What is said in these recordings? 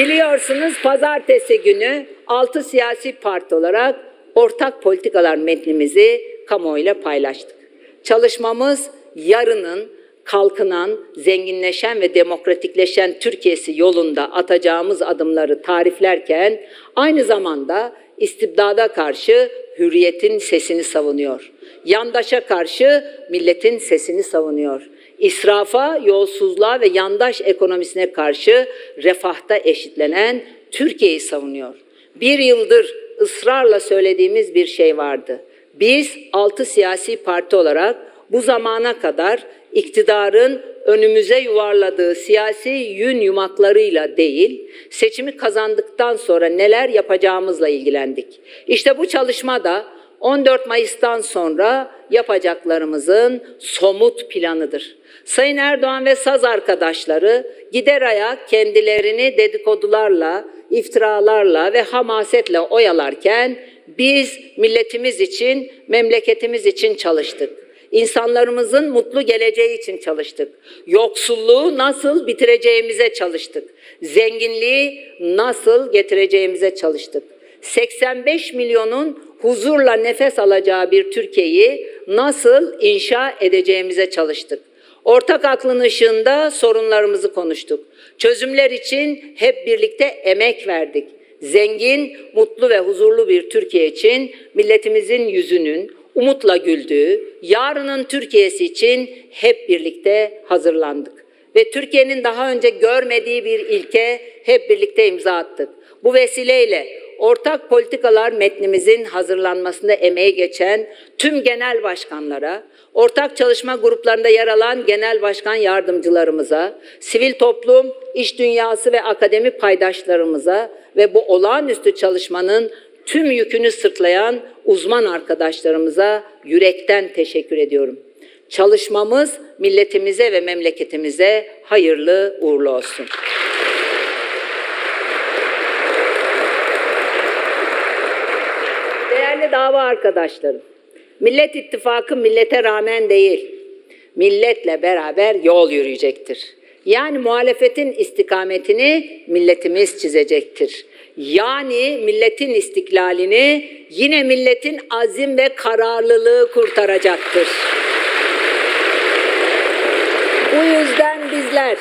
Biliyorsunuz pazartesi günü 6 siyasi parti olarak ortak politikalar metnimizi kamuoyuyla paylaştık. Çalışmamız yarının kalkınan, zenginleşen ve demokratikleşen Türkiye'si yolunda atacağımız adımları tariflerken aynı zamanda istibdada karşı hürriyetin sesini savunuyor. Yandaşa karşı milletin sesini savunuyor. İsrafa, yolsuzluğa ve yandaş ekonomisine karşı refahta eşitlenen Türkiye'yi savunuyor. Bir yıldır ısrarla söylediğimiz bir şey vardı. Biz altı siyasi parti olarak bu zamana kadar iktidarın önümüze yuvarladığı siyasi yün yumaklarıyla değil, seçimi kazandıktan sonra neler yapacağımızla ilgilendik. İşte bu çalışma da 14 Mayıs'tan sonra yapacaklarımızın somut planıdır. Sayın Erdoğan ve saz arkadaşları gider ayak kendilerini dedikodularla, iftiralarla ve hamasetle oyalarken biz milletimiz için, memleketimiz için çalıştık. İnsanlarımızın mutlu geleceği için çalıştık. Yoksulluğu nasıl bitireceğimize çalıştık. Zenginliği nasıl getireceğimize çalıştık. 85 milyonun huzurla nefes alacağı bir Türkiye'yi nasıl inşa edeceğimize çalıştık. Ortak aklın ışığında sorunlarımızı konuştuk. Çözümler için hep birlikte emek verdik. Zengin, mutlu ve huzurlu bir Türkiye için milletimizin yüzünün umutla güldüğü, yarının Türkiye'si için hep birlikte hazırlandık. Ve Türkiye'nin daha önce görmediği bir ilke hep birlikte imza attık. Bu vesileyle ortak politikalar metnimizin hazırlanmasında emeği geçen tüm genel başkanlara, ortak çalışma gruplarında yer alan genel başkan yardımcılarımıza, sivil toplum, iş dünyası ve akademi paydaşlarımıza ve bu olağanüstü çalışmanın tüm yükünü sırtlayan uzman arkadaşlarımıza yürekten teşekkür ediyorum. Çalışmamız milletimize ve memleketimize hayırlı uğurlu olsun. Dava arkadaşlarım, Millet İttifakı millete rağmen değil, milletle beraber yol yürüyecektir. Yani muhalefetin istikametini milletimiz çizecektir. Yani milletin istiklalini yine milletin azim ve kararlılığı kurtaracaktır. Bu yüzden bizler,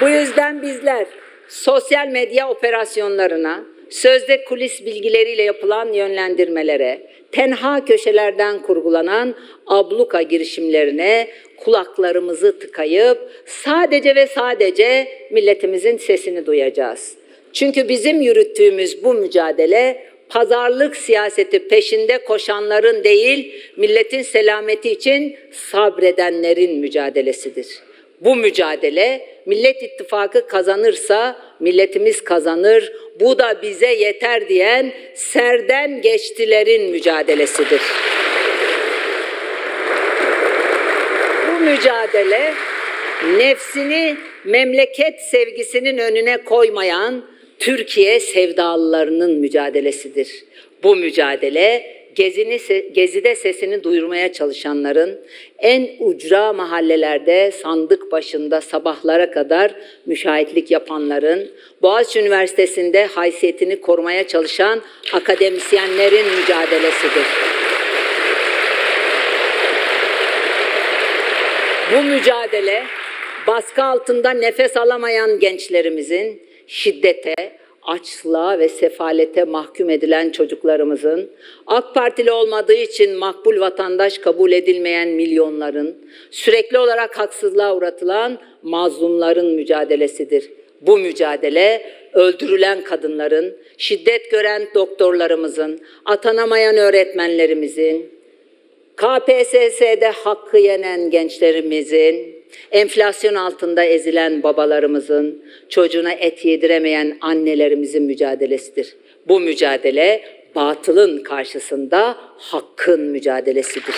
bu yüzden bizler sosyal medya operasyonlarına, sözde kulis bilgileriyle yapılan yönlendirmelere, tenha köşelerden kurgulanan abluka girişimlerine kulaklarımızı tıkayıp sadece ve sadece milletimizin sesini duyacağız. Çünkü bizim yürüttüğümüz bu mücadele pazarlık siyaseti peşinde koşanların değil, milletin selameti için sabredenlerin mücadelesidir. Bu mücadele Millet İttifakı kazanırsa milletimiz kazanır. Bu da bize yeter diyen serden geçtilerin mücadelesidir. Bu mücadele nefsini memleket sevgisinin önüne koymayan Türkiye sevdalılarının mücadelesidir. Bu mücadele gezini, gezide sesini duyurmaya çalışanların en ucra mahallelerde sandık başında sabahlara kadar müşahitlik yapanların, Boğaziçi Üniversitesi'nde haysiyetini korumaya çalışan akademisyenlerin mücadelesidir. Bu mücadele baskı altında nefes alamayan gençlerimizin şiddete, açlığa ve sefalete mahkum edilen çocuklarımızın, AK Partili olmadığı için makbul vatandaş kabul edilmeyen milyonların, sürekli olarak haksızlığa uğratılan mazlumların mücadelesidir. Bu mücadele öldürülen kadınların, şiddet gören doktorlarımızın, atanamayan öğretmenlerimizin, KPSS'de hakkı yenen gençlerimizin, enflasyon altında ezilen babalarımızın, çocuğuna et yediremeyen annelerimizin mücadelesidir. Bu mücadele batılın karşısında hakkın mücadelesidir.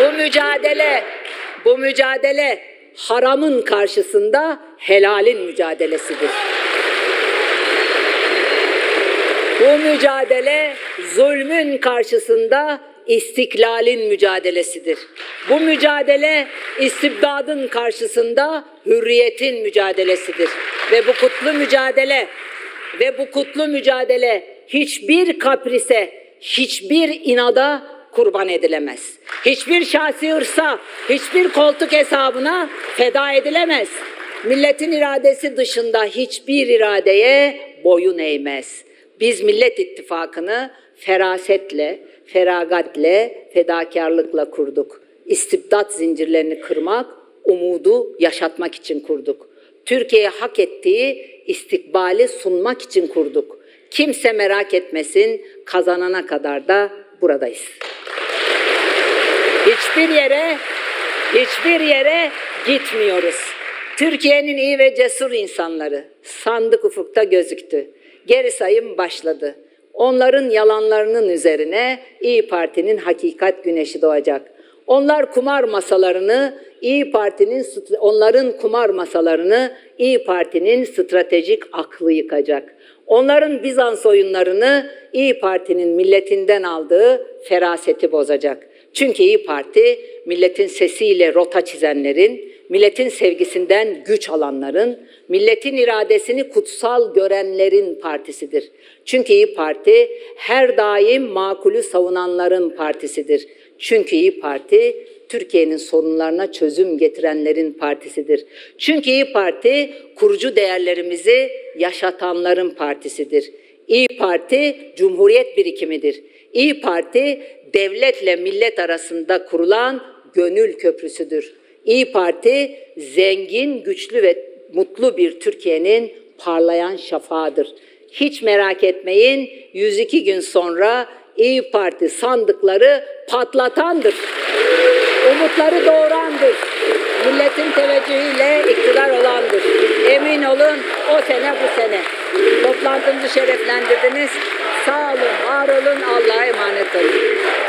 Bu mücadele, bu mücadele haramın karşısında helalin mücadelesidir. Bu mücadele zulmün karşısında istiklalin mücadelesidir. Bu mücadele istibdadın karşısında hürriyetin mücadelesidir. Ve bu kutlu mücadele ve bu kutlu mücadele hiçbir kaprise, hiçbir inada kurban edilemez. Hiçbir şahsi hırsa, hiçbir koltuk hesabına feda edilemez. Milletin iradesi dışında hiçbir iradeye boyun eğmez. Biz Millet İttifakı'nı ferasetle, feragatle, fedakarlıkla kurduk. İstibdat zincirlerini kırmak, umudu yaşatmak için kurduk. Türkiye'ye hak ettiği istikbali sunmak için kurduk. Kimse merak etmesin, kazanana kadar da buradayız. Hiçbir yere, hiçbir yere gitmiyoruz. Türkiye'nin iyi ve cesur insanları sandık ufukta gözüktü. Geri sayım başladı. Onların yalanlarının üzerine İyi Parti'nin hakikat güneşi doğacak. Onlar kumar masalarını İyi Parti'nin onların kumar masalarını İyi Parti'nin stratejik aklı yıkacak. Onların Bizans oyunlarını İyi Parti'nin milletinden aldığı feraseti bozacak. Çünkü İyi Parti milletin sesiyle rota çizenlerin, milletin sevgisinden güç alanların, milletin iradesini kutsal görenlerin partisidir. Çünkü İyi Parti her daim makulü savunanların partisidir. Çünkü İyi Parti Türkiye'nin sorunlarına çözüm getirenlerin partisidir. Çünkü İyi Parti kurucu değerlerimizi yaşatanların partisidir. İyi Parti cumhuriyet birikimidir. İyi Parti devletle millet arasında kurulan gönül köprüsüdür. İyi Parti zengin, güçlü ve mutlu bir Türkiye'nin parlayan şafağıdır. Hiç merak etmeyin 102 gün sonra İyi Parti sandıkları patlatandır. Umutları doğurandır. Milletin teveccühüyle iktidar olandır. Emin olun o sene bu sene. Toplantımızı şereflendirdiniz. Sağ olun, var olun, Allah'a emanet olun.